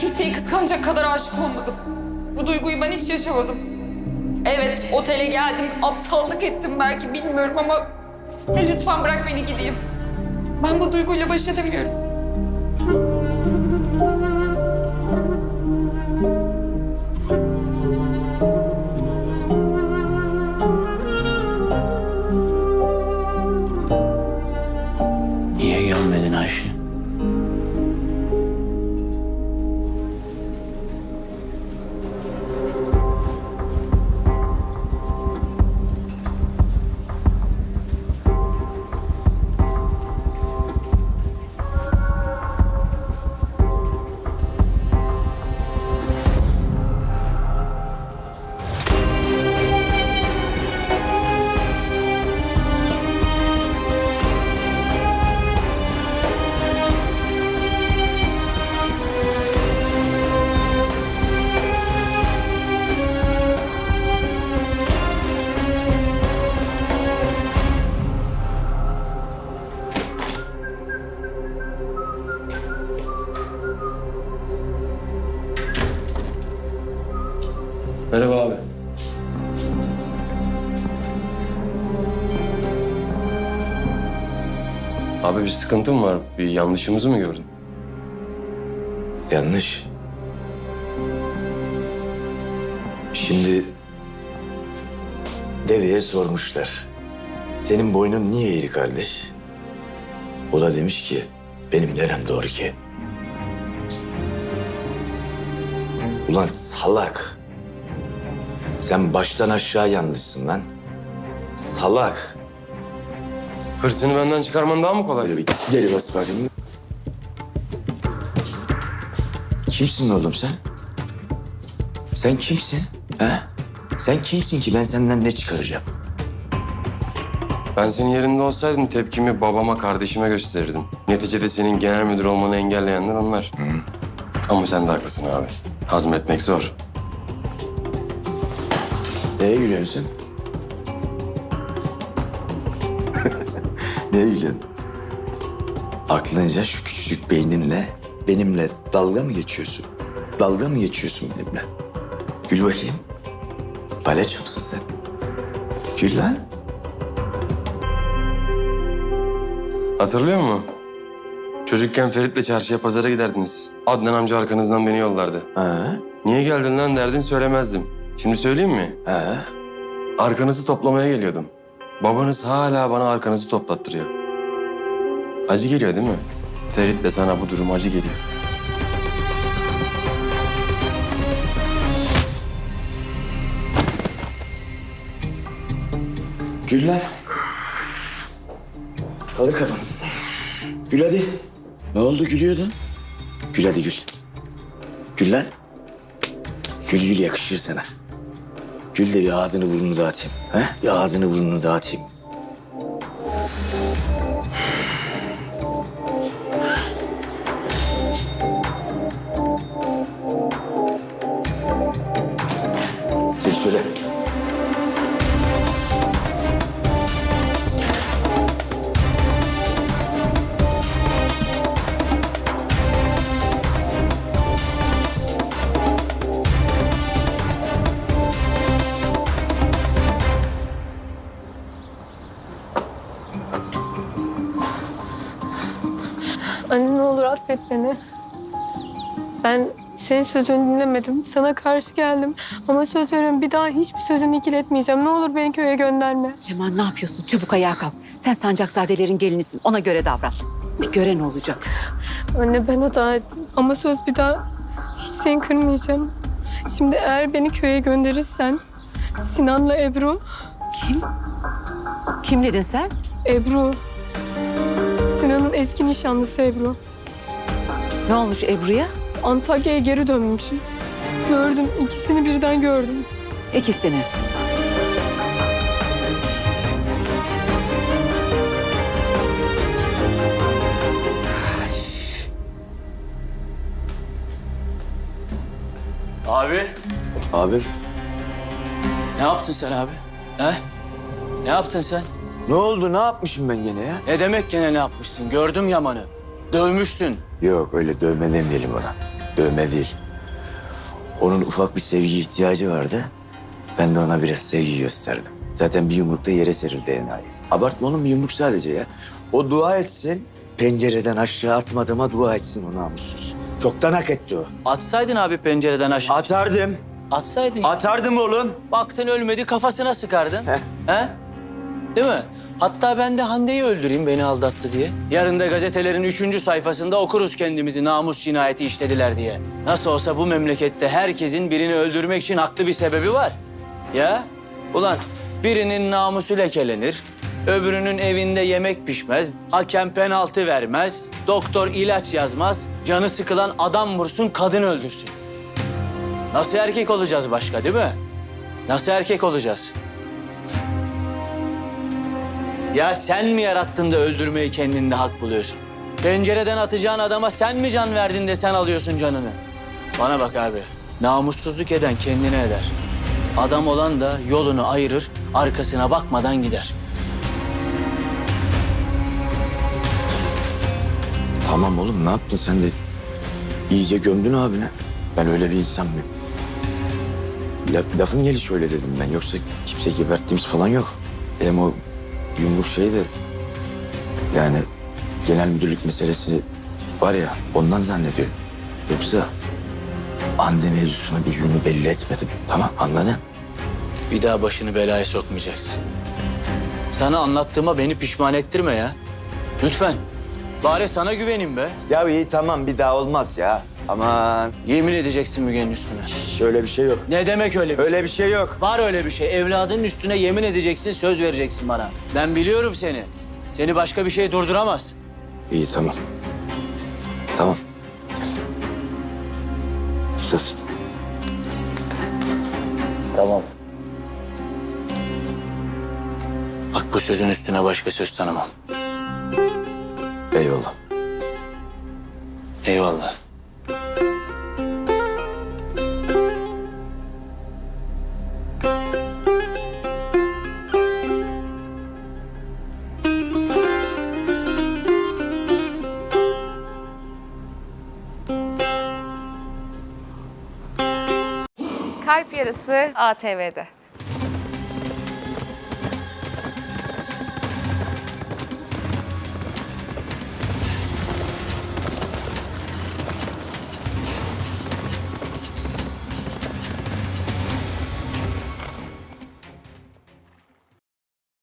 kimseyi kıskanacak kadar aşık olmadım. Bu duyguyu ben hiç yaşamadım. Evet, otele geldim, aptallık ettim belki bilmiyorum ama... lütfen bırak beni gideyim. Ben bu duyguyla baş edemiyorum. Niye gelmedin Ayşe? Abi bir sıkıntın var. Bir yanlışımızı mı gördün? Yanlış. Şimdi deveye sormuşlar. Senin boynun niye eğri kardeş? O da demiş ki benim nerem doğru ki? Ulan salak. Sen baştan aşağı yanlışsın lan. Salak. Hırsını benden çıkarman daha mı kolay? Böyle bir geri bas bakayım. Kimsin oğlum sen? Sen kimsin? He? Sen kimsin ki ben senden ne çıkaracağım? Ben senin yerinde olsaydım tepkimi babama, kardeşime gösterirdim. Neticede senin genel müdür olmanı engelleyenler onlar. Ama sen de haklısın abi. Hazmetmek zor. Neye gülüyorsun sen? Neye gülüyorsun? Aklınca şu küçücük beyninle benimle dalga mı geçiyorsun? Dalga mı geçiyorsun benimle? Gül bakayım. Palyaço musun sen? Gül lan. Hatırlıyor musun? Çocukken Ferit'le çarşıya pazara giderdiniz. Adnan amca arkanızdan beni yollardı. Ha? Niye geldin lan derdin söylemezdim. Şimdi söyleyeyim mi? Ha? Arkanızı toplamaya geliyordum. Babanız hala bana arkanızı toplattırıyor. Acı geliyor değil mi? Ferit de sana bu durum acı geliyor. Gül lan. Kaldır kafanı. Gül hadi. Ne oldu gülüyordun? Gül hadi gül. Gül lan. Gül gül yakışır sana. Gül de bir ağzını burnunu dağıtayım. Ha? Bir ağzını burnunu dağıtayım. Anne ne olur affet beni. Ben senin sözünü dinlemedim. Sana karşı geldim. Ama söz veriyorum bir daha hiçbir sözünü ikiletmeyeceğim. Ne olur beni köye gönderme. Leman ne yapıyorsun? Çabuk ayağa kalk. Sen sancakzadelerin gelinisin. Ona göre davran. Bir gören olacak. Anne ben hata ettim. Ama söz bir daha hiç seni kırmayacağım. Şimdi eğer beni köye gönderirsen Sinan'la Ebru, Kim? Kim dedin sen? Ebru. Sinan'ın eski nişanlısı Ebru. Ne olmuş Ebru'ya? Antakya'ya geri dönmüş. Gördüm, ikisini birden gördüm. İkisini. Abi Abim. ne yaptın sen abi? He? Ne yaptın sen? Ne oldu? Ne yapmışım ben gene ya? Ne demek gene ne yapmışsın? Gördüm Yaman'ı. Dövmüşsün. Yok öyle dövme demeyelim ona. Dövme değil. Onun ufak bir sevgi ihtiyacı vardı. Ben de ona biraz sevgi gösterdim. Zaten bir yumrukta yere serildi enayi. Abartma oğlum bir yumruk sadece ya. O dua etsin. Pencereden aşağı atmadığıma dua etsin o namussuz. Çoktan hak etti o. Atsaydın abi pencereden aşağı. Atardım. Atsaydın. Atardım oğlum. Baktın ölmedi kafasına sıkardın. He? Değil mi? Hatta ben de Hande'yi öldüreyim beni aldattı diye. Yarın da gazetelerin üçüncü sayfasında okuruz kendimizi namus cinayeti işlediler diye. Nasıl olsa bu memlekette herkesin birini öldürmek için haklı bir sebebi var. Ya? Ulan birinin namusu lekelenir, öbürünün evinde yemek pişmez, hakem penaltı vermez, doktor ilaç yazmaz, canı sıkılan adam vursun, kadın öldürsün. Nasıl erkek olacağız başka değil mi? Nasıl erkek olacağız? Ya sen mi yarattın da öldürmeyi kendinde hak buluyorsun? Pencereden atacağın adama sen mi can verdin de sen alıyorsun canını? Bana bak abi, namussuzluk eden kendine eder. Adam olan da yolunu ayırır, arkasına bakmadan gider. Tamam oğlum ne yaptın sen de iyice gömdün abine. Ben öyle bir insan mıyım? La, lafın gelişi öyle dedim ben. Yoksa kimse geberttiğimiz falan yok. Hem o yumruk şey de yani genel müdürlük meselesi var ya ondan zannediyorum. Yoksa Hande mevzusuna bir yönü belli etmedim. Tamam anladın? Bir daha başını belaya sokmayacaksın. Sana anlattığıma beni pişman ettirme ya. Lütfen. Bari sana güvenin be. Ya iyi tamam bir daha olmaz ya. Aman Yemin edeceksin Müge'nin üstüne. şöyle bir şey yok. Ne demek öyle bir Öyle bir şey yok. Var öyle bir şey. Evladının üstüne yemin edeceksin, söz vereceksin bana. Ben biliyorum seni. Seni başka bir şey durduramaz. İyi tamam. Tamam. Söz. Tamam. Bak bu sözün üstüne başka söz tanımam. Eyvallah. Eyvallah. Yarısı ATV'de.